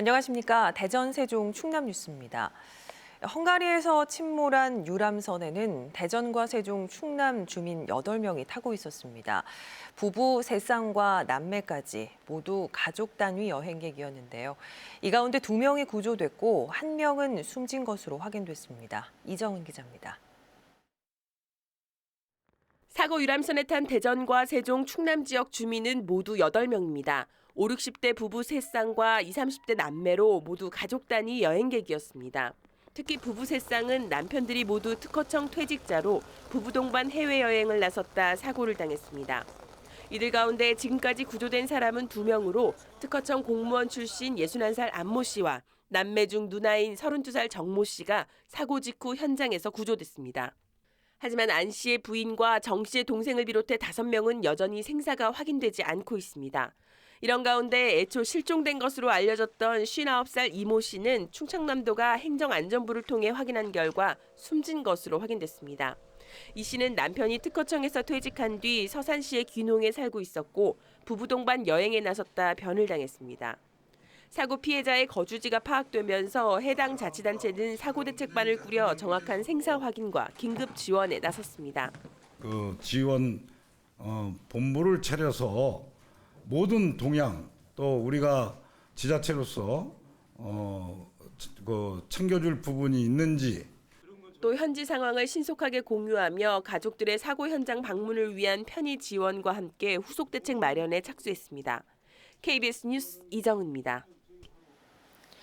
안녕하십니까. 대전 세종 충남 뉴스입니다. 헝가리에서 침몰한 유람선에는 대전과 세종 충남 주민 8명이 타고 있었습니다. 부부 세 쌍과 남매까지 모두 가족 단위 여행객이었는데요. 이 가운데 두명이 구조됐고 한명은 숨진 것으로 확인됐습니다. 이정은 기자입니다. 사고 유람선에 탄 대전과 세종, 충남 지역 주민은 모두 8명입니다. 5, 60대 부부 3쌍과 20, 30대 남매로 모두 가족 단위 여행객이었습니다. 특히 부부 3쌍은 남편들이 모두 특허청 퇴직자로 부부 동반 해외여행을 나섰다 사고를 당했습니다. 이들 가운데 지금까지 구조된 사람은 2명으로 특허청 공무원 출신 61살 안모 씨와 남매 중 누나인 32살 정모 씨가 사고 직후 현장에서 구조됐습니다. 하지만 안 씨의 부인과 정 씨의 동생을 비롯해 다섯 명은 여전히 생사가 확인되지 않고 있습니다. 이런 가운데 애초 실종된 것으로 알려졌던 59살 이모 씨는 충청남도가 행정안전부를 통해 확인한 결과 숨진 것으로 확인됐습니다. 이 씨는 남편이 특허청에서 퇴직한 뒤 서산시의 귀농에 살고 있었고 부부 동반 여행에 나섰다 변을 당했습니다. 사고 피해자의 거주지가 파악되면서 해당 자치단체는 사고 대책반을 꾸려 정확한 생사 확인과 긴급 지원에 나섰습니다. 그 지원 어, 본부를 차려서 모든 동향 또 우리가 지자체로서 어, 그 챙겨줄 부분이 있는지 또 현지 상황을 신속하게 공유하며 가족들의 사고 현장 방문을 위한 편의 지원과 함께 후속 대책 마련에 착수했습니다. KBS 뉴스 이정은입니다.